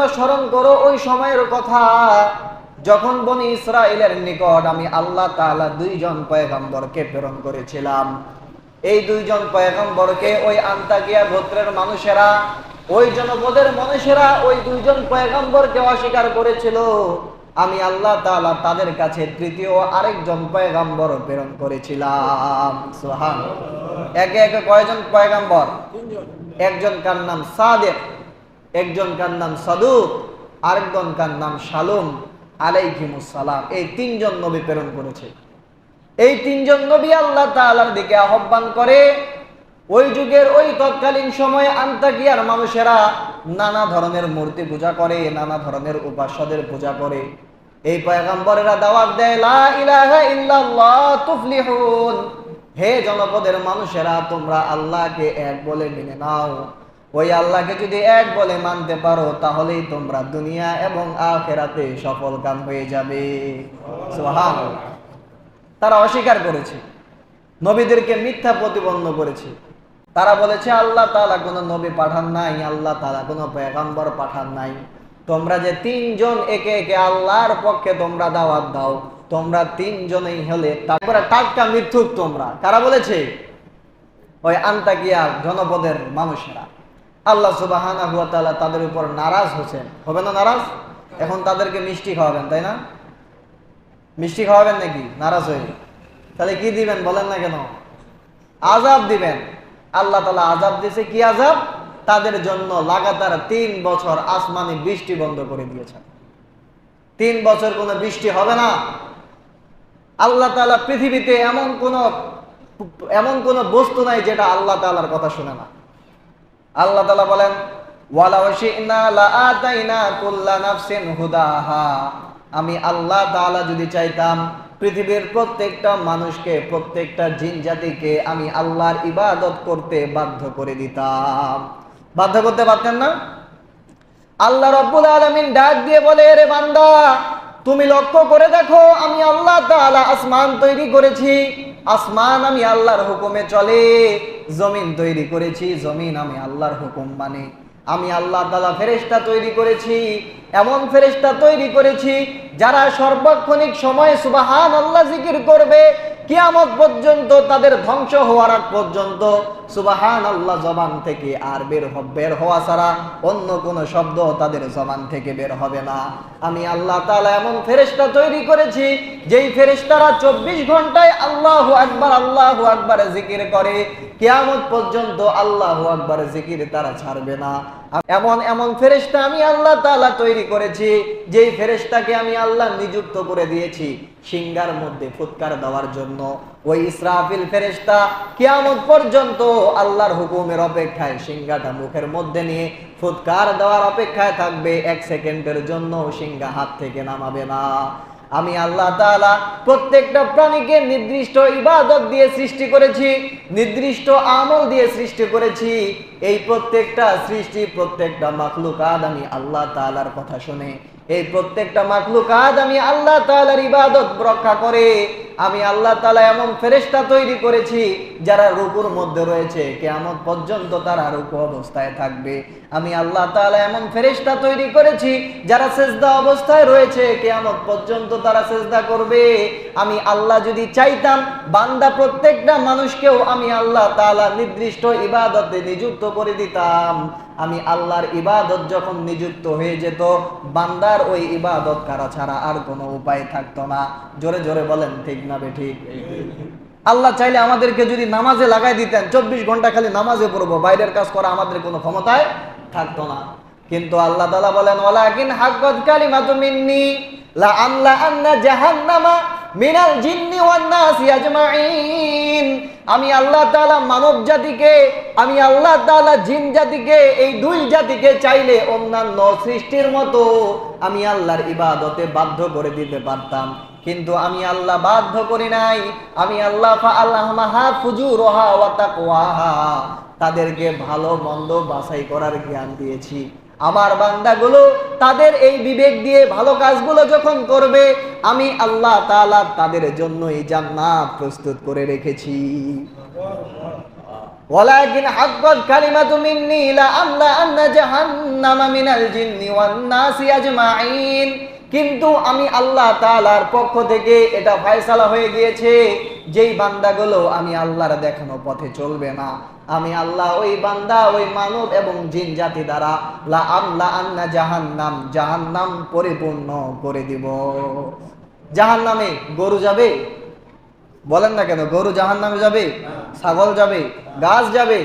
তোমরা স্মরণ করো ওই সময়ের কথা। যখন বনি ইসরায়েলের নিকট আমি আল্লাহ তাআলা দুইজন পয়গম্বরকে প্রেরণ করেছিলাম। এই দুইজন পয়গম্বরকে ওই আন্তাকিয়া গোত্রের মানুষেরা ওই জনপদের মানুষেরা ওই দুইজন পয়গম্বরকে অস্বীকার করেছিল। আমি আল্লাহ তাআলা তাদের কাছে তৃতীয় আরেকজন পয়গম্বর প্রেরণ করেছিলাম। সুবহান একে একে কয়জন পয়গম্বর? একজন কার নাম সাদেক একজন কার নাম সাদুক, আরেকজন কার নাম শালুম আলাইহিমুস সালাম। এই তিনজন নবী প্রেরণ করেছে। এই তিনজন নবী আল্লাহ তাআলার দিকে আহ্বান করে, ওই যুগের ওই তৎকালীন সময়ে আন্তাকিয়ার মানুষেরা নানা ধরনের মূর্তি পূজা করে, নানা ধরনের উপাস্যদের পূজা করে। এই পয়গাম্বরেরা দাওয়াত দেয়, লা ইলাহা ইল্লাল্লাহ তুফলিহুন। হে জনপদের মানুষেরা, তোমরা আল্লাহকে এক বলে মেনে নাও। ওই আল্লাহকে যদি এক বলে মানতে পারো, তাহলেই তোমরা দুনিয়া এবং আখেরাতে সফল কাম হয়ে যাবে। তারা অস্বীকার করেছে। নবীদেরকে মিথ্যা প্রতিপন্ন করেছে। তারা বলেছে, আল্লাহ তালা কোনো নবী পাঠান নাই, আল্লাহ তালা কোনো পেগম্বর পাঠান নাই। তোমরা যে তিনজন একে একে আল্লাহর পক্ষে তোমরা দাওয়াত দাও, তোমরা তিনজনেই হলে তারপরে টাটকা মিথ্যুক তোমরা। কারা বলেছে? ওই আন্তাকিয়া জনপদের মানুষেরা। আল্লাহ সুবাহানা হুয়া তাআলা তাদের উপর নারাজ হচ্ছেন হবে না নারাজ? এখন তাদেরকে মিষ্টি খাওয়াবেন, তাই না? মিষ্টি খাওয়াবেন নাকি? নারাজ হয়ে। তাহলে কি দিবেন বলেন না কেন? আজাব দিবেন। আল্লাহ তালা আজাব দিয়েছে, কি আজাব তাদের জন্য লাগাতার তিন বছর আসমানি বৃষ্টি বন্ধ করে দিয়েছেন। তিন বছর কোনো বৃষ্টি হবে না। আল্লাহ তালা পৃথিবীতে এমন কোন এমন কোন বস্তু নাই যেটা আল্লাহ তালার কথা শুনে না। আল্লাহ তালা বলেন আমি আল্লাহ যদি চাইতাম, পৃথিবীর প্রত্যেকটা মানুষকে, প্রত্যেকটা জিন জাতিকে আমি আল্লাহর ইবাদত করতে বাধ্য করে দিতাম। বাধ্য করতে পারতেন না? আল্লাহ রব্বুল আলমিন ডাক দিয়ে বলে রে বান্দা তুমি লক্ষ্য করে দেখো, আমি আল্লাহ তাআলা আসমান তৈরি করেছি। আসমান আমি আল্লাহর হুকুমে চলে, জমিন তৈরি করেছি, জমিন আমি আল্লাহর হুকুম মানে। আমি আল্লাহ তালা ফেরেস্তা তৈরি করেছি, এমন ফেরেস্তা তৈরি করেছি যারা সর্বক্ষণিক সময় সুবাহান আল্লাহ জিকির করবে কিয়ামত পর্যন্ত তাদের ধ্বংস হওয়ার আগ পর্যন্ত সুবাহান আল্লাহ জবান থেকে আর বের বের হওয়া ছাড়া অন্য কোনো শব্দ তাদের জবান থেকে বের হবে না। আমি আল্লাহ তাআলা এমন ফেরেশতা তৈরি করেছি, যেই ফেরেশতারা চব্বিশ ঘন্টায় আল্লাহ আকবার আল্লাহ আকবার জিকির করে। কিয়ামত পর্যন্ত আল্লাহ আকবার জিকির তারা ছাড়বে না। এমন এমন ফেরেশতা আমি আল্লাহ তাআলা তৈরি করেছি, যেই ফেরেশতাকে আমি আল্লাহ নিযুক্ত করে দিয়েছি সিঙ্গার মধ্যে ফুৎকার দেওয়ার জন্য। ওই ইসরাফিল ফেরেশতা কিয়ামত পর্যন্ত আল্লাহর হুকুমের অপেক্ষায় সিঙ্গাটা মুখের মধ্যে নিয়ে ফুৎকার দেওয়ার অপেক্ষায় থাকবে, এক সেকেন্ডের জন্য সিঙ্গা হাত থেকে নামাবে না। আমি আল্লাহ তালা প্রত্যেকটা প্রাণীকে নির্দিষ্ট ইবাদত দিয়ে সৃষ্টি করেছি, নির্দিষ্ট আমল দিয়ে সৃষ্টি করেছি। এই প্রত্যেকটা সৃষ্টি প্রত্যেকটা মাখলুকাদ আমি আল্লাহ তালার কথা শুনে, এই প্রত্যেকটা মাখলুকাদ আমি আল্লাহ তালার ইবাদত রক্ষা করে আমি আল্লাহ তালা এমন ফেরেশতা তৈরি করেছি যারা রুকুর মধ্যে রয়েছে। কিয়ামত পর্যন্ত তারা রুকু অবস্থায় থাকবে। আমি আল্লাহ তাআলা এমন ফেরেশতা তৈরি করেছি যারা সেজদা অবস্থায় রয়েছে। কিয়ামত পর্যন্ত তারা সেজদা করবে। আমি আল্লাহ যদি চাইতাম, বান্দা প্রত্যেকটা মানুষকেও আমি আল্লাহ তাআলা নির্দিষ্ট ইবাদতে নিযুক্ত করে দিতাম। আমি আল্লাহর ইবাদত যখন নিযুক্ত হয়ে যেত, বান্দার ওই ইবাদত করা ছাড়া আর কোনো উপায় থাকতো না। জোরে জোরে বলেন, ঠিক না বে, ঠিক। আল্লাহ চাইলে আমাদেরকে যদি নামাজে লাগাই দিতেন, চব্বিশ ঘণ্টা খালি নামাজে পড়ব, বাইরের কাজ করা আমাদের কোনো ক্ষমতায় থাকতো না। কিন্তু আল্লাহ তালা বলেন আমি আল্লাহ মানব জাতিকে, আমি আল্লাহ জিন জাতিকে, এই দুই জাতিকে চাইলে অন্যান্য সৃষ্টির মতো আমি আল্লাহর ইবাদতে বাধ্য করে দিতে পারতাম। কিন্তু আমি আল্লাহ বাধ্য করি নাই। আমি আল্লাহ তাদেরকে ভালো মন্দ বাছাই করার জ্ঞান দিয়েছি। আমার বান্দাগুলো তাদের এই বিবেক দিয়ে ভালো কাজগুলো যখন করবে, আমি আল্লাহ তালা তাদের জন্য এই জান্নাত প্রস্তুত করে রেখেছি। মিন্নি লা আমলা আন্না জাহান্নামা মিনাল জিন্নি ওয়ান নাসি আজমাইন। কিন্তু আমি আল্লাহ তাআলার পক্ষ থেকে এটা ফয়সালা হয়ে গিয়েছে, যেই বান্দাগুলো আমি আল্লাহর দেখানো পথে চলবে না। আমি আল্লাহ ওই বান্দা, ওই মানব এবং জিন জাতি দ্বারা লা আমলা আন্না জাহান্নাম জাহান্নাম পরিপূর্ণ করে দিব। জাহান্নামে গরু যাবে? বলেন না কেন, গরু জাহান নামে যাবে? ছাগল যাবে? গাছ যাবে?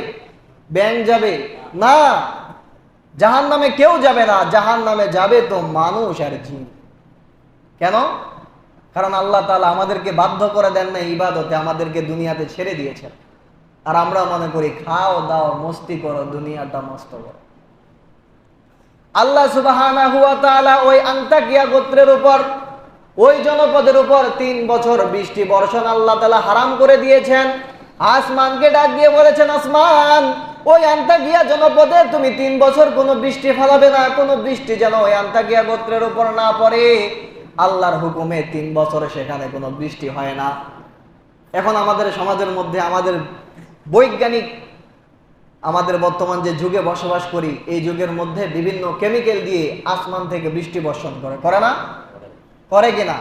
ব্যাং যাবে? না জাহান নামে কেউ যাবে না জাহান নামে যাবে তো মানুষ আর জিন। কেন? কারণ আল্লাহ তালা আমাদেরকে বাধ্য করে দেন না ইবাদতে, আমাদেরকে দুনিয়াতে ছেড়ে দিয়েছেন। আর আমরা মনে করি, খাও, দাও, মস্তি করো, দুনিয়াটা মস্ত করো। আল্লাহ সুবাহানা ওই আন্তাকিয়া গোত্রের উপর, ওই জনপদের উপর তিন বছর বৃষ্টি বর্ষণ আল্লাহ তালা হারাম করে দিয়েছেন। আসমানকে ডাক দিয়ে বলেছেন, আসমান, ওই আন্তাকিয়া জনপদে তুমি তিন বছর কোনো বৃষ্টি ফেলাবে না, কোনো বৃষ্টি যেন ওই আন্তাকিয়া গোত্রের উপর না পড়ে। আল্লাহর হুকুমে তিন বছরে সেখানে কোনো বৃষ্টি হয় না। এখন আমাদের সমাজের মধ্যে আমাদের বৈজ্ঞানিক আমাদের বর্তমান যে যুগে বসবাস করি, এই যুগের মধ্যে বিভিন্ন কেমিক্যাল দিয়ে আসমান থেকে বৃষ্টি বর্ষণ করে। করে না? করে কিনা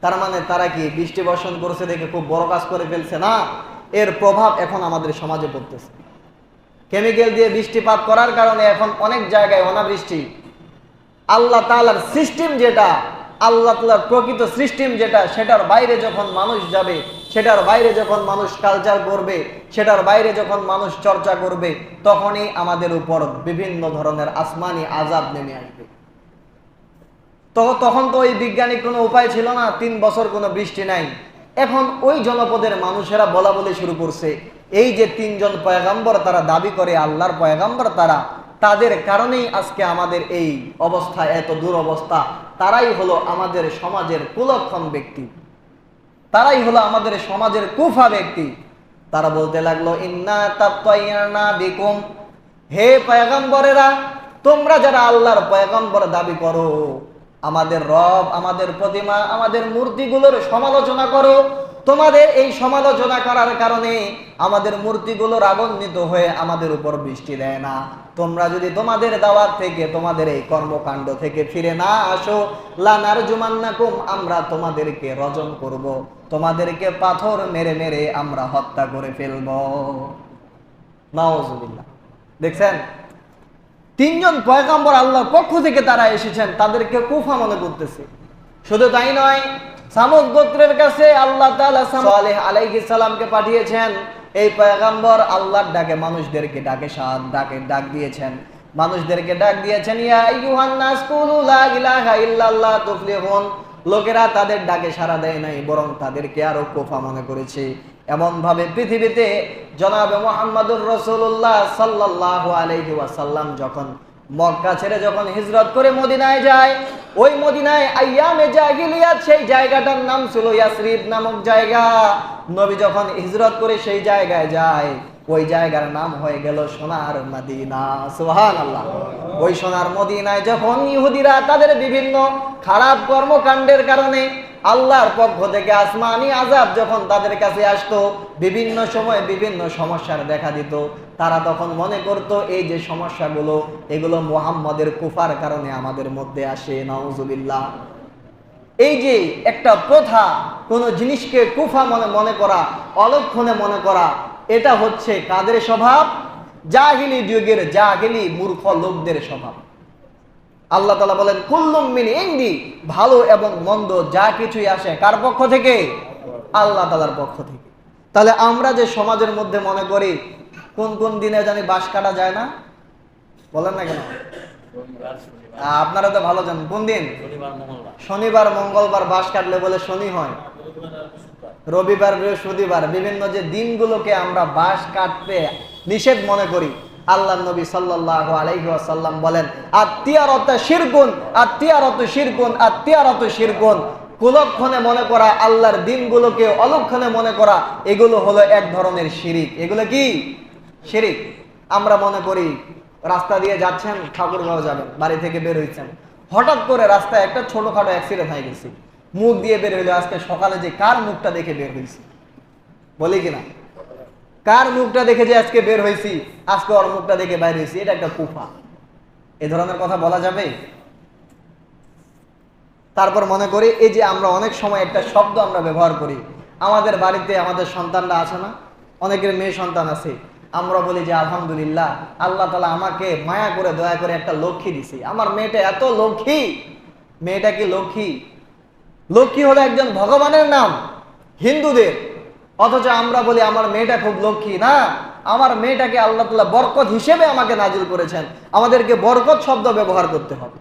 তার মানে তারা কি বৃষ্টি বর্ষণ করছে দেখে খুব বড় কাজ করে ফেলছে না? এর প্রভাব এখন আমাদের সমাজে পড়তেছে। কেমিক্যাল দিয়ে বৃষ্টিপাত করার কারণে এখন অনেক জায়গায় অনাবৃষ্টি। আল্লাহ তালার সিস্টেম যেটা আল্লাহ তাআলার প্রকৃত সিস্টেম যেটা, সেটার বাইরে যখন মানুষ যাবে, সেটার বাইরে যখন মানুষ কালচার করবে, সেটার বাইরে যখন মানুষ চর্চা করবে, তখনই আমাদের উপর বিভিন্ন ধরনের আসমানি আজাব নেমে আসবে। তো তখন তো ওই বিজ্ঞানিক কোনো উপায় ছিল না, তিন বছর কোনো বৃষ্টি নাই। এখন ওই জনপদের মানুষেরা বলা বলে শুরু করছে, এই যে তিনজন পয়গাম্বর তারা দাবি করে, আল্লাহর পয়গাম্বর তারা তাদের কারণেই আজকে আমাদের এই অবস্থা, এত দুরবস্থা, তারাই হলো আমাদের সমাজের কুলক্ষণ ব্যক্তি। তারাই হলো আমাদের সমাজের কুফা ব্যক্তি। তারা বলতে লাগল, ইন্না হে পয়গম্বরেরা, তোমরা যারা আল্লাহর পয়গম্বর দাবি করো, আমাদের রব, আমাদের প্রতিমা, আমাদের মূর্তিগুলোর সমালোচনা করো তোমাদের এই সমালোচনা করার কারণে আমাদের মূর্তিগুলো রাগান্বিত হয়ে আমাদের উপর বৃষ্টি দেয় না। তোমরা যদি তোমাদের দাওয়াত থেকে, তোমাদের এই কর্মকাণ্ড থেকে ফিরে না আসো, লানার জুমান্নাকুম, আমরা তোমাদেরকে রজন করব। তোমাদেরকে পাথর মেরে মেরে আমরা হত্যা করে ফেলব। নাওজুবিল্লাহ। দেখছেন? তিনজন পয়গাম্বর আল্লাহর পক্ষ থেকে তারা এসেছেন, তাদেরকে কুফা মনে করতেছে। শুধু তাই নয় সামুদ গোত্রের কাছে আল্লাহ সালামকে পাঠিয়েছেন। এই পয়গাম্বর আল্লাহর ডাকে মানুষদেরকে ডাকে সাদ ডাকে ডাক দিয়েছেন। মানুষদেরকে ডাক দিয়েছেন, ইয়া লোকেরা তাদের ডাকে সাড়া দেয় নাই, বরং তাদেরকে আরও কোফা মনে করেছে। এমন ভাবে পৃথিবীতে জনাবে মোহাম্মদুর রসুল্লাহ সাল্লাহ আলহি ওয়াসাল্লাম যখন মক্কা ছেড়ে যখন হিজরত করে মদিনায় যায়, ওই মদিনায় আইয়ামে জাহিলিয়াত সেই জায়গাটার নাম ছিল ইয়াসরিব নামক জায়গা। নবী যখন হিজরত করে সেই জায়গায় যায়, ওই জায়গার নাম হয়ে গেল সোনার মদিনা। সুহান আল্লাহ ওই সোনার মদিনায় যখন ইহুদিরা তাদের বিভিন্ন খারাপ কর্মকাণ্ডের কারণে আল্লাহর পক্ষ থেকে আসমানি আজাব যখন তাদের কাছে আসতো, বিভিন্ন সময় বিভিন্ন সমস্যার দেখা দিত। তারা তখন মনে করত, এই যে সমস্যাগুলো, এগুলো মোহাম্মদের কুফার কারণে আমাদের মধ্যে আসে নওজুবিল্লাহ এই যে একটা প্রথা, কোন জিনিসকে কুফা মনে মনে করা, অলক্ষণে মনে করা, এটা হচ্ছে কাদের স্বভাব? জাহিলি যুগের জাহিলি মূর্খ লোকদের স্বভাব। আল্লাহ তালা বলেন কুল্লুম মিন ইন্দি ভালো এবং মন্দ যা কিছুই আসে, কার পক্ষ থেকে? আল্লাহ তালার পক্ষ থেকে। তাহলে আমরা যে সমাজের মধ্যে মনে করি, কোন কোন দিনে জানি বাস কাটা যায় না? বলেন না কেন? আপনারা তো ভালো জানেন। কোন দিন? শনিবার, মঙ্গলবার বাস কাটলে বলে শনি হয়। রবিবার, বৃহস্পতিবার, বিভিন্ন যে দিনগুলোকে আমরা বাস কাটতে নিষেধ মনে করি। আল্লাহ নবী সাল্লাহ আলাইসাল্লাম বলেন আত্মীয়ারত শিরকুন আত্মীয়ারত শিরকুন আত্মীয়ারত শিরকুন। কুলক্ষণে মনে করা আল্লাহর দিনগুলোকে অলক্ষণে মনে করা, এগুলো হলো এক ধরনের শিরিক। এগুলো কি? শিরিক। আমরা মনে করি, রাস্তা দিয়ে যাচ্ছেন ঠাকুরগাঁও যাবেন, বাড়ি থেকে বের হয়েছেন হঠাৎ করে রাস্তায় একটা ছোটখাটো অ্যাক্সিডেন্ট হয়ে গেছে। মুখ দিয়ে বের হইল, আজকে সকালে যে কার মুখটা দেখে বের হয়েছে বলি কিনা কার মুখটা দেখে যে আজকে বের হয়েছি? আজকে ওর মুখটা দেখে বাইর হয়েছি। এটা একটা কুফা। এ ধরনের কথা বলা যাবে? তারপর মনে করি, এই যে আমরা অনেক সময় একটা শব্দ আমরা ব্যবহার করি। আমাদের বাড়িতে আমাদের সন্তানরা আছে না? অনেকের মেয়ে সন্তান আছে। আমরা বলি যে, আলহামদুলিল্লাহ, আল্লাহ তালা আমাকে মায়া করে, দয়া করে একটা লক্ষ্মী দিছি। আমার মেয়েটা এত লক্ষ্মী। মেয়েটা কি লক্ষ্মী? লক্ষ্মী হলো একজন ভগবানের নাম। হিন্দুদের। অথচ আমরা বলি, আমার মেয়েটা খুব লক্ষ্মী, না? আমার মেয়েটাকে আল্লাহ তালা বরকত হিসেবে আমাকে নাজিল করেছেন। আমাদেরকে বরকত শব্দ ব্যবহার করতে হবে।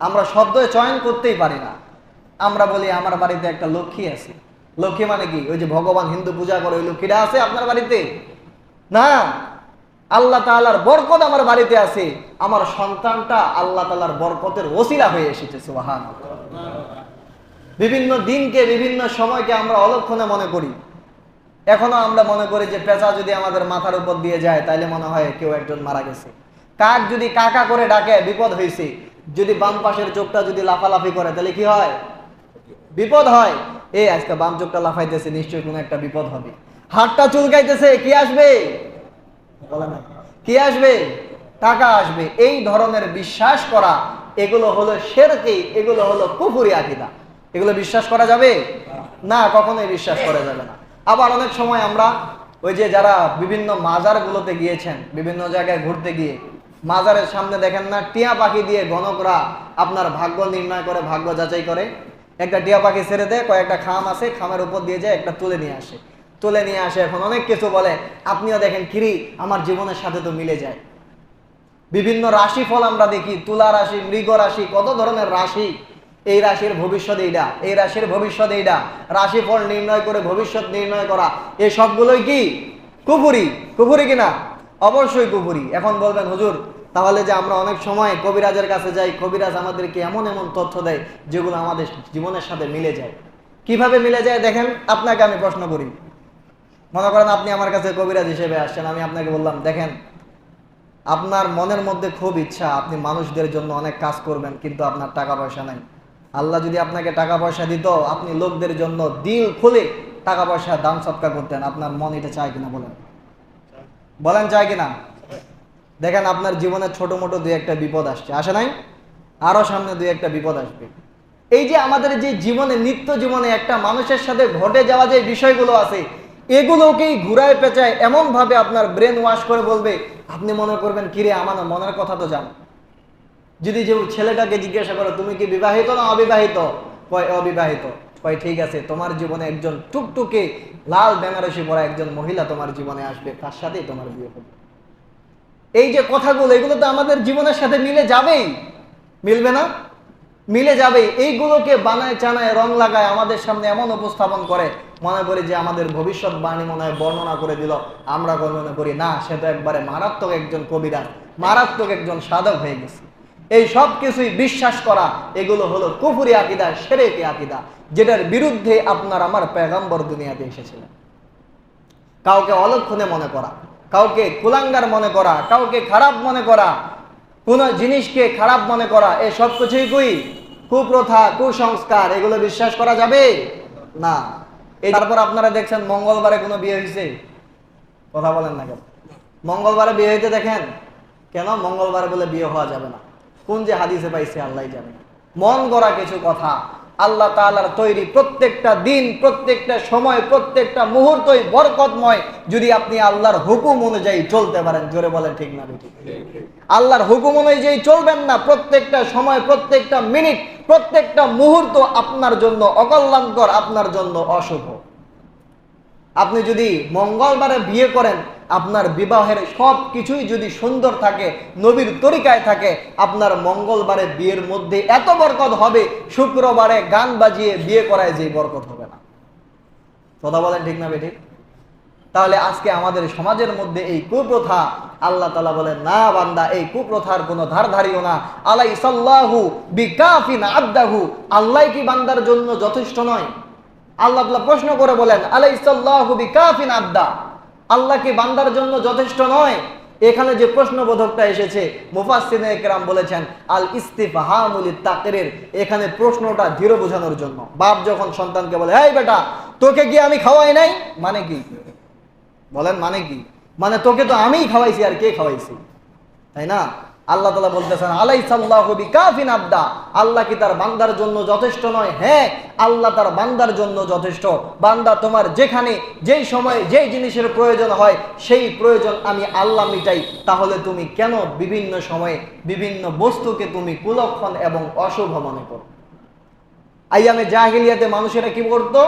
আমরা শব্দ চয়ন করতেই পারি না। আমরা বলি, আমার বাড়িতে একটা লক্ষ্মী আছে। লক্ষ্মী মানে কি? ওই যে ভগবান হিন্দু পূজা করে ওই লক্ষ্মীটা আছে আপনার বাড়িতে? না। আল্লাহ তাআলার বরকত আমার বাড়িতে আছে। আমার সন্তানটা আল্লাহ তাআলার বরকতের ওসিলা হয়ে এসেছে সুবহান বিভিন্ন দিনকে, বিভিন্ন সময়কে আমরা অলক্ষণে মনে করি। এখনও আমরা মনে করি যে পেঁচা যদি আমাদের মাথার উপর দিয়ে যায়, তাইলে মনে হয় কেউ একজন মারা গেছে। কাক যদি কাকা করে ডাকে, বিপদ হয়েছে যদি বাম পাশের চোখটা যদি লাফালাফি করে তাহলে কি হয়? বিপদ হয়। এই আজকে বাম চোখটা লাফাইতেছে, নিশ্চয়ই কোনো একটা বিপদ হবে। হাতটা চুলকাইতেছে, কি আসবে? কি আসবে? টাকা আসবে। এই ধরনের বিশ্বাস করা, এগুলো হলো শেরকি, এগুলো হলো কুফুরি আকিদা। এগুলো বিশ্বাস করা যাবে? না, কখনোই বিশ্বাস করা যাবে না। আবার অনেক সময় আমরা ওই যে যারা বিভিন্ন মাজারগুলোতে গিয়েছেন, বিভিন্ন জায়গায় ঘুরতে গিয়ে, মাজারের সামনে দেখেন না, টিয়া পাখি দিয়ে গণকরা আপনার ভাগ্য নির্ণয় করে, ভাগ্য যাচাই করে। একটা টিয়া পাখি ছেড়ে দেয়, কয়েকটা খাম আছে, খামের উপর দিয়ে যায়, একটা তুলে নিয়ে আসে। তুলে নিয়ে আসে এখন অনেক কিছু বলে। আপনিও দেখেন, কিরি, আমার জীবনের সাথে তো মিলে যায়। বিভিন্ন রাশি ফল আমরা দেখি, তুলা রাশি, মৃগ রাশি, কত ধরনের রাশি এই রাশির ভবিষ্যৎ এইটা এই রাশির ভবিষ্যৎ এইটা রাশি ফল নির্ণয় করে ভবিষ্যৎ নির্ণয় করা। এই সবগুলোই কি? কুপুরি কুপুরি কিনা? অবশ্যই কুপুরি এখন বলবেন, হুজুর, তাহলে যে আমরা অনেক সময় কবিরাজের কাছে যাই, কবিরাজ আমাদেরকে এমন এমন তথ্য দেয় যেগুলো আমাদের জীবনের সাথে মিলে যায়। কীভাবে মিলে যায় দেখেন? আপনাকে আমি প্রশ্ন করি। মনে করেন আপনি আমার কাছে কবিরাজ হিসেবে আসছেন, আমি আপনাকে বললাম, দেখেন, আপনার মনের মধ্যে খুব ইচ্ছা আপনি মানুষদের জন্য অনেক কাজ করবেন, কিন্তু আপনার টাকা পয়সা নাই। আল্লাহ যদি আপনাকে টাকা পয়সা দিত, আপনি লোকদের জন্য দিল খুলে টাকা পয়সা, দান, সৎকার করতেন। আপনার মন এটা চায় কিনা বলেন? বলেন চায় কিনা? দেখেন আপনার জীবনে ছোট মোটো দুই একটা বিপদ আসছে। আসে নাই? আরও সামনে দুই একটা বিপদ আসবে। এই যে আমাদের যে জীবনে, নিত্য জীবনে একটা মানুষের সাথে ঘটে যাওয়া যে বিষয়গুলো আছে, এগুলোকেই ঘুরায় পেঁচায় এমন ভাবে আপনার ব্রেন ওয়াশ করে বলবে, আপনি মনে করবেন, কিরে, আমার মনের কথা তো জান। যদি যে ছেলেটাকে জিজ্ঞাসা করো, তুমি কি বিবাহিত না অবিবাহিত? কয় অবিবাহিত। কয়, ঠিক আছে, তোমার জীবনে একজন টুকটুকে লাল বেনারসি পরা একজন মহিলা তোমার জীবনে আসবে, তার সাথেই তোমার বিয়ে হবে। এই যে কথাগুলো, এগুলো তো আমাদের জীবনের সাথে মিলে যাবেই। মিলবে না? মিলে যাবে এইগুলোকে বানায় চানায় রং লাগায় আমাদের সামনে এমন উপস্থাপন করে, মনে করি যে আমাদের ভবিষ্যৎ বাণী মনে হয় বর্ণনা করে দিল, আমরা মনে করি, না, সে তো একবারে মারাত্মক একজন কবিরা মারাত্মক একজন সাধক হয়ে গেছে। এই সব কিছুই বিশ্বাস করা, এগুলো হলো কুফুরি আকিদা, সেরেকি আকিদা, যেটার বিরুদ্ধে আপনার আমার পেগাম্বর দুনিয়াতে এসেছিলেন। কাউকে অলক্ষণে মনে করা, কাউকে কুলাঙ্গার মনে করা, কাউকে খারাপ মনে করা, কোন জিনিসকে খারাপ মনে করা এ সব কিছুই কই কুপ্রথা, কুসংস্কার, এগুলো বিশ্বাস করা যাবে? না। এই তারপর আপনারা দেখছেন মঙ্গলবারে কোনো বিয়ে হয়েছে? কথা বলেন না কেন? মঙ্গলবারে বিয়ে হইতে দেখেন? কেন মঙ্গলবার বলে বিয়ে হওয়া যাবে না? কোন যে হাদিসে পাইছে, আল্লাহ জানে। মন গড়া কিছু কথা, আল্লাহ তাআলার তৈরি প্রত্যেকটা দিন, প্রত্যেকটা সময়, প্রত্যেকটা মুহূর্তই বরকতময় যদি আপনি আল্লাহর হুকুম অনুযায়ী চলতে পারেন। জোরে বলেন ঠিক না আল্লাহর হুকুম অনুযায়ী চলবেন না। প্রত্যেকটা সময়, প্রত্যেকটা মিনিট, প্রত্যেকটা মুহূর্ত আপনার জন্য অকল্যাণকর, আপনার জন্য অশুভ। আপনি যদি মঙ্গলবারে বিয়ে করেন আপনার বিবাহের সব কিছুই যদি সুন্দর থাকে, নবীর তরিকায় থাকে, আপনার মঙ্গলবারে বিয়ের মধ্যে এত বরকত হবে, শুক্রবারে গান বাজিয়ে বিয়ে করায় যে বরকত হবে না। কথা বলেন ঠিক না বেঠিক? তাহলে আজকে আমাদের সমাজের মধ্যে এই কুপ্রথা, আল্লাহ তালা বলেন, না বান্দা, এই কুপ্রথার কোনো ধার ধারিও না। আলাই সাল্লাহু বিকাফিন আব্দাহু। আল্লাহ কি বান্দার জন্য যথেষ্ট নয়? আল্লাহ প্রশ্ন করে বলেন আলাই সাল্লাহু বিকাফিন আব্দা। আল্লাহ কি বান্দার জন্য যথেষ্ট নয়। এখানে যে প্রশ্নবোধকটা এসেছে মুফাসসিনে একরাম বলেছেন, আল ইস্তিফহামুল তাকের এখানে প্রশ্নটা ধীর বোঝানোর জন্য। বাপ যখন সন্তানকে বলে হ্যাঁ বেটা, তোকে কি আমি খাওয়াই নাই? মানে কি? বলেন মানে কি? মানে তোকে তো আমিই খাওয়াইছি আর কে খাওয়াইছি? তাই না? আল্লাহ তালা বলতেছেন আলাই সাল্লাহবি কাফিন আবদা। আল্লাহ কি তার বান্দার জন্য যথেষ্ট নয়? হ্যাঁ আল্লাহ তার বান্দার জন্য যথেষ্ট। বান্দা তোমার যেখানে, যেই সময় যেই জিনিসের প্রয়োজন হয়, সেই প্রয়োজন আমি আল্লাহ মিটাই। তাহলে তুমি কেন বিভিন্ন সময়ে বিভিন্ন বস্তুকে তুমি কুলক্ষণ এবং অশুভ মনে করো? আইয়ামে জাহিলিয়াতে মানুষেরা কি করতো?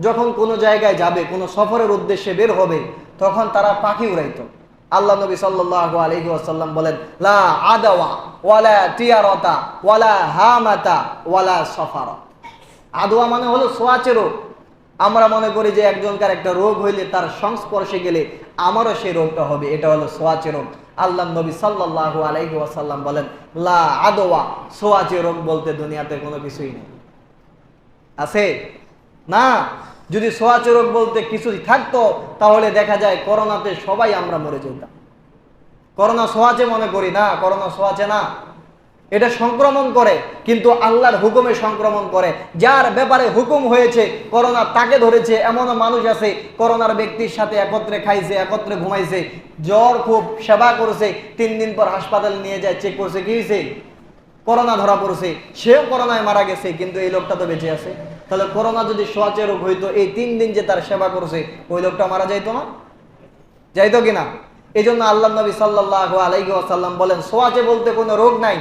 যখন কোনো জায়গায় যাবে, কোনো সফরের উদ্দেশ্যে বের হবে, তখন তারা পাখি উড়াইতো। আল্লাহ নবী সাল্লাল্লাহু বলেন, লা আদাওয়া, ওয়ালা তিয়ারতা, ওয়ালা হামাতা, ওয়ালা আদোয়া মানে হলো সোয়াচে রোগ। আমরা মনে করি যে একজনকার একটা রোগ হইলে তার সংস্পর্শে গেলে আমারও সেই রোগটা হবে, এটা হলো সোয়াচে রোগ। আল্লাহ নবী সাল্লাল্লাহু আলাইহি বলেন, লা আদোয়া সোয়াচে রোগ বলতে দুনিয়াতে কোনো কিছুই নেই। আছে? না? যদি সোয়াচে রোগ বলতে কিছুই থাকতো, তাহলে দেখা যায় করোনাতে সবাই আমরা মরে যেতাম। করোনা সোয়াচে মনে করি না, করোনা সোয়াচে না। এটা সংক্রমণ করে, কিন্তু আল্লাহর হুকুমে সংক্রমণ করে। যার ব্যাপারে হুকুম হয়েছে, করোনা তাকে ধরেছে, এমনও মানুষ আছে, করোনার ব্যক্তির সাথে একত্রে খাইছে, একত্রে ঘুমাইছে, জ্বর খুব, সেবা করেছে, তিন দিন পর হাসপাতালে নিয়ে যায় চেক করছে, কি হয়েছে করোনা ধরা পড়ছে, সেও করোনায় মারা গেছে, কিন্তু এই লোকটা তো বেঁচে আছে। তাহলে করোনা যদি সোয়াচে রোগ হইতো, এই তিন দিন যে তার সেবা করছে, ওই লোকটা মারা যাইতো না? যাইতো কিনা? এই জন্য আল্লাহ নবী সাল্লাহ আলাইহি আসাল্লাম বলেন, সোয়াচে বলতে কোনো রোগ নাই।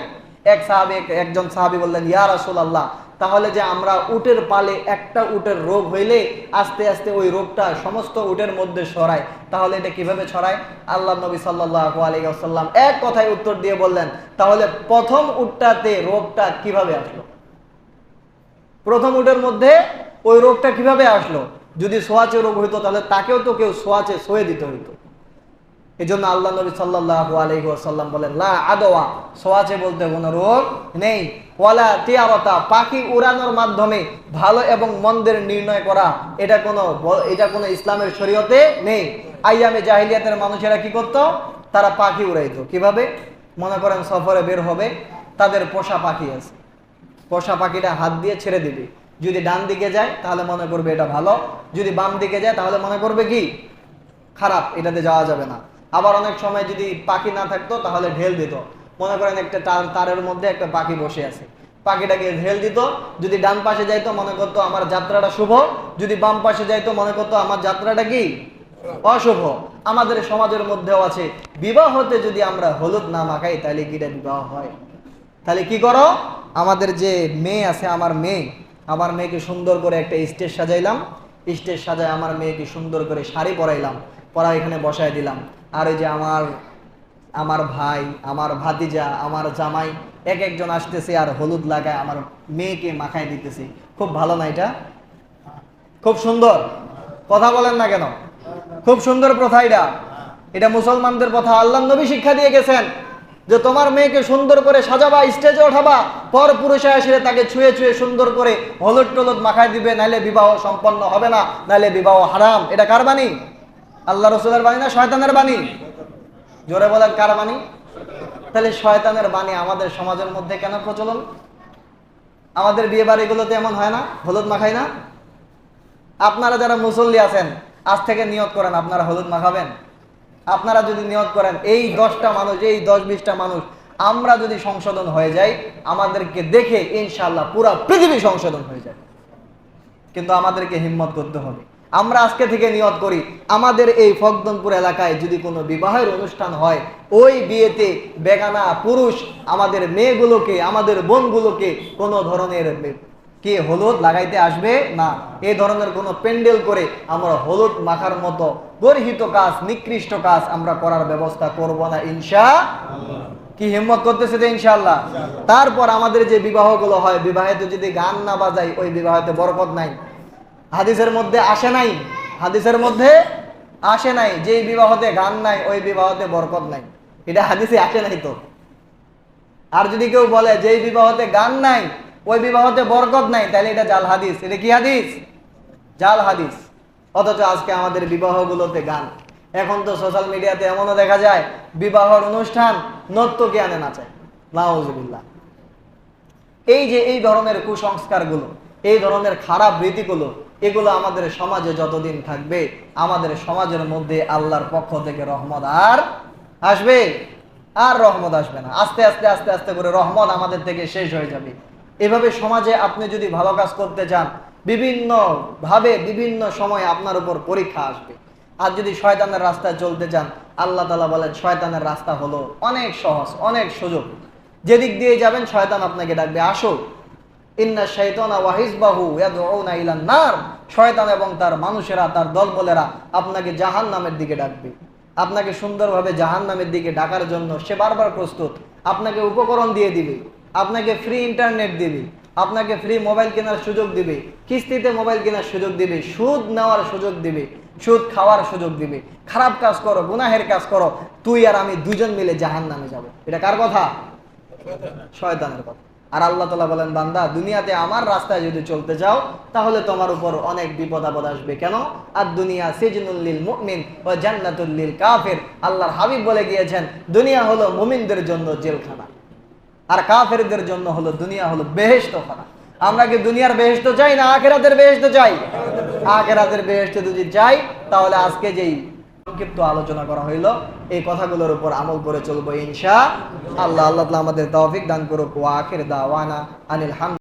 এক সাহাবি, একজন সাহাবি বললেন, ইয়া রাসুল আল্লাহ তাহলে যে আমরা উটের পালে একটা উটের রোগ হইলে আস্তে আস্তে ওই রোগটা সমস্ত উটের মধ্যে সরায় তাহলে এটা কীভাবে ছড়ায়? আল্লাহ নবী সাল্লাহ আলাইহি আসাল্লাম এক কথায় উত্তর দিয়ে বললেন, তাহলে প্রথম উটটাতে রোগটা কীভাবে আসলো? প্রথম উটের মধ্যে ওই রোগটা কীভাবে আসলো? যদি সোয়াচে রোগ হইতো, তাহলে তাকেও তো কেউ সোয়াচে সোয়ে দিতে হইতো। এই জন্য আল্লাহ নবী সাল্লাহ আলহি বলেন, লা আদোয়া সোয়াচে বলতে কোনো রোগ নেই। ওয়ালা পাখি উড়ানোর মাধ্যমে ভালো এবং মন্দের নির্ণয় করা, এটা কোনো এটা কোনো ইসলামের শরীয়তে নেই। আইয়ামে জাহিলিয়াতের মানুষেরা কি করতো? তারা পাখি উড়াইতো। কীভাবে? মনে করেন সফরে বের হবে, তাদের পোষা পাখি আছে। পোষা পাখিটা হাত দিয়ে ছেড়ে দিবে। যদি ডান দিকে যায়, তাহলে মনে করবে এটা ভালো। যদি বাম দিকে যায়, তাহলে মনে করবে কি? খারাপ, এটাতে যাওয়া যাবে না। আবার অনেক সময় যদি পাখি না থাকতো, তাহলে ঢেল দিত। মনে করেন একটা তার তারের মধ্যে একটা পাখি বসে আছে। পাখিটাকে ঢেল দিত। যদি ডান পাশে যাইতো, মনে করতো আমার যাত্রাটা শুভ। যদি বাম পাশে যাইতো, মনে করতো আমার যাত্রাটা কি? অশুভ। আমাদের সমাজের মধ্যেও আছে, বিবাহতে যদি আমরা হলুদ না মাখাই, তাহলে কি এটা বিবাহ হয়? তাহলে কি করো? আমাদের যে মেয়ে আছে, আমার মেয়ে, আমার মেয়েকে সুন্দর করে একটা স্টেজ সাজাইলাম। স্টেজ সাজায় আমার মেয়েকে সুন্দর করে শাড়ি পরাইলাম পরা এখানে বসায় দিলাম। আর ওই যে আমার আমার ভাই, আমার ভাতিজা, আমার জামাই, এক একজন আসতেছে আর হলুদ লাগায় আমার মেয়েকে মাখায় দিতেছে। খুব ভালো না এটা? খুব সুন্দর। কথা বলেন না কেন? খুব সুন্দর প্রথা এটা। এটা মুসলমানদের কথা আল্লাহ নবী শিক্ষা দিয়ে গেছেন। যে তোমার মেয়েকে সুন্দর করে সাজাবা স্টেজে ওঠাবা, পর পুরুষে আসলে তাকে ছুঁয়ে ছুঁয়ে সুন্দর করে হলুদ টলুদ মাখায় দিবে, নাইলে বিবাহ সম্পন্ন হবে না, নাইলে বিবাহ হারাম। এটা কার বাণী? আল্লাহ রসুলের বাণী না শয়তানের বাণী? জোরে বলেন, কার বাণী? তাহলে শয়তানের বাণী আমাদের সমাজের মধ্যে কেন প্রচলন? আমাদের বিয়ে বাড়িগুলোতে এমন হয় না? হলুদ মাখায় না? আপনারা যারা মুসল্লি আছেন, আজ থেকে নিয়োগ করেন, আপনারা হলুদ মাখাবেন। আপনারা যদি নিয়ত করেন, এই দশটা মানুষ, এই দশ বিশটা মানুষ, আমরা যদি সংশোধন হয়ে যাই, আমাদেরকে দেখে ইনশাল্লাহ পুরা পৃথিবী সংশোধন হয়ে যায় কিন্তু আমাদেরকে হিম্মত করতে হবে। আমরা আজকে থেকে নিয়ত করি, আমাদের এই ফকদনপুর এলাকায় যদি কোনো বিবাহের অনুষ্ঠান হয়, ওই বিয়েতে বেগানা পুরুষ আমাদের মেয়েগুলোকে, আমাদের বোনগুলোকে কোনো ধরনের কে হলুদ লাগাইতে আসবে? না। এই ধরনের কোনো প্যান্ডেল করে আমরা হলুদ মাখার মতো গর্হিত কাজ, নিকৃষ্ট কাজ আমরা করার ব্যবস্থা করব না ইনশা কি হিম্মত করতেছে যে ইনশাল্লাহ তারপর আমাদের যে বিবাহগুলো হয় বিবাহেতে যদি গান না বাজাই, ওই বিবাহেতে বরকত নাই। হাদিসের মধ্যে আসে নাই? হাদিসের মধ্যে আসে নাই? যেই বিবাহতে গান নাই, ওই বিবাহতে বরকত নাই। এটা হাদিসে আসে নাই তো। আর যদি কেউ বলে, যেই বিবাহতে গান নাই ওই বিবাহতে বরকত নাই তাহলে এটা জাল হাদিস। এটা কি হাদিস? জাল হাদিস। অথচ আজকে আমাদের বিবাহগুলোতে গান। এখন তো সোশ্যাল মিডিয়াতে এমনও দেখা যায়, বিবাহর অনুষ্ঠান নর্তকে আনে নাচায়। নাউজুবিল্লাহ। এই যে এই ধরনের কুসংস্কারগুলো, এই ধরনের খারাপ রীতিগুলো, এগুলো আমাদের সমাজে যতদিন থাকবে, আমাদের সমাজের মধ্যে আল্লাহর পক্ষ থেকে রহমত আর আসবে? আর রহমত আসবে না। আস্তে আস্তে আস্তে আস্তে করে রহমত আমাদের থেকে শেষ হয়ে যাবে। এভাবে সমাজে আপনি যদি ভালো কাজ করতে চান বিভিন্ন ভাবে বিভিন্ন সময় আপনার উপর পরীক্ষা আসবে। আর যদি শয়তানের রাস্তায় চলতে চান আল্লাহ তালা বলেন, শয়তানের রাস্তা হলো অনেক সহজ, অনেক সুযোগ। যেদিক দিয়ে যাবেন, শয়তান আপনাকে ডাকবে আসো ইন্না শাইতানা ওয়াহিজবাহু নার। শয়তান এবং তার মানুষেরা, তার দলবলেরা আপনাকে জাহান্নামের দিকে ডাকবে। আপনাকে সুন্দরভাবে জাহান্নামের দিকে ডাকার জন্য সে বারবার প্রস্তুত। আপনাকে উপকরণ দিয়ে দিবে। আপনাকে ফ্রি ইন্টারনেট দিবে, আপনাকে ফ্রি মোবাইল কেনার সুযোগ দিবে, কিস্তিতে মোবাইল কেনার সুযোগ দিবে, সুদ নেওয়ার সুযোগ দিবে, সুদ খাওয়ার সুযোগ দিবে, খারাপ কাজ করো, গুনাহের কাজ করো, তুই আর আমি দুজন মিলে জাহান্নামে যাব। এটা কার কথা? শয়তানের কথা। আর আল্লাহ তালা বলেন, বান্দা, দুনিয়াতে আমার রাস্তায় যদি চলতে চাও, তাহলে তোমার উপর অনেক বিপদ আপদ আসবে। কেন? আর দুনিয়া সিজনুল্লিল মুমিন ও জান্নাতুল্লিল কাফের। আল্লাহর হাবিব বলে গিয়েছেন, দুনিয়া হলো মুমিনদের জন্য জেলখানা। আর কাফেরদের জন্য হলো দুনিয়া হলো বেহেস্ত খানা আমরা কি দুনিয়ার বেহেস্ত চাই না আখেরাতের বেহেস্ত চাই? আখেরাতের বেহেস্ত যদি চাই, তাহলে আজকে যেই সংক্ষিপ্ত আলোচনা করা হইল, এই কথাগুলোর উপর আমল করে চলবো ইনশা আল্লাহ। আল্লাহ আমাদের তৌফিক দান করুক। ওয়া আখির দাওয়ানা আনিল হামদ